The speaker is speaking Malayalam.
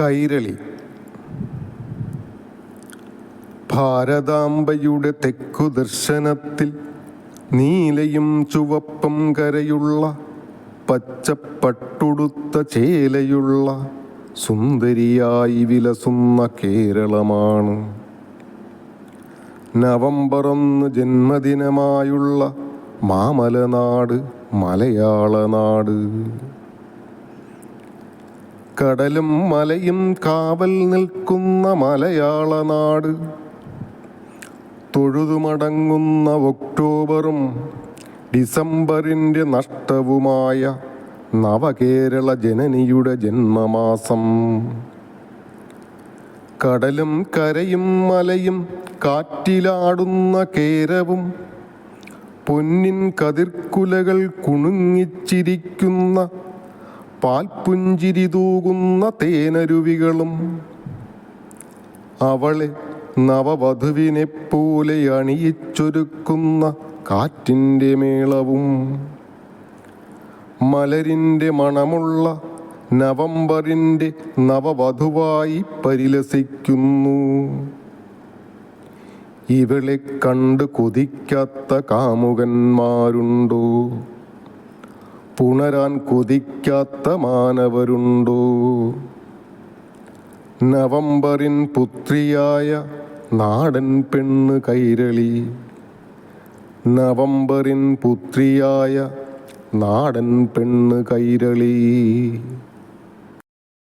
കൈരളി. ഭാരതാംബയുടെ തെക്കു ദർശനത്തിൽ നീലയും ചുവപ്പും കരയുള്ള പച്ചപ്പട്ടുടുത്ത ചേലയുള്ള സുന്ദരിയായി വിലസുന്ന കേരളമാണ്. നവംബർ ഒന്ന് ജന്മദിനമായുള്ള മാമലനാട് മലയാളനാട്. കടലും മലയും കാവൽ നിൽക്കുന്ന മലയാള നാട്. തൊഴുതുമടങ്ങുന്ന ഒക്ടോബറും ഡിസംബറിന്റെ നഷ്ടവുമായ നവകേരള ജനനിയുടെ ജന്മമാസം. കടലും കരയും മലയും കാറ്റിലാടുന്ന കേരവും പൊന്നിൻ കതിർക്കുലകൾ കുണുങ്ങിച്ചിരിക്കുന്ന പാൽപുഞ്ചിരി തൂകുന്ന തേനരുവികളും അവളെ നവവധുവിനെ പോലെ അണിയിച്ചൊരുക്കുന്ന കാറ്റിന്റെ മേളവും മലരിന്റെ മണമുള്ള നവംബറിന്റെ നവവധുവായി പരിലസിക്കുന്നു. ഇവളെ കണ്ട് കൊതിക്കാത്ത കാമുകന്മാരുണ്ടോ? പുണരാൻ കൊതിക്കാത്ത മാനവരുണ്ടോ? നവംബറിൻ പുത്രിയായ നാടൻ പെണ്ണ് കൈരളി. നവംബറിൻ പുത്രിയായ നാടൻ പെണ്ണ് കൈരളി.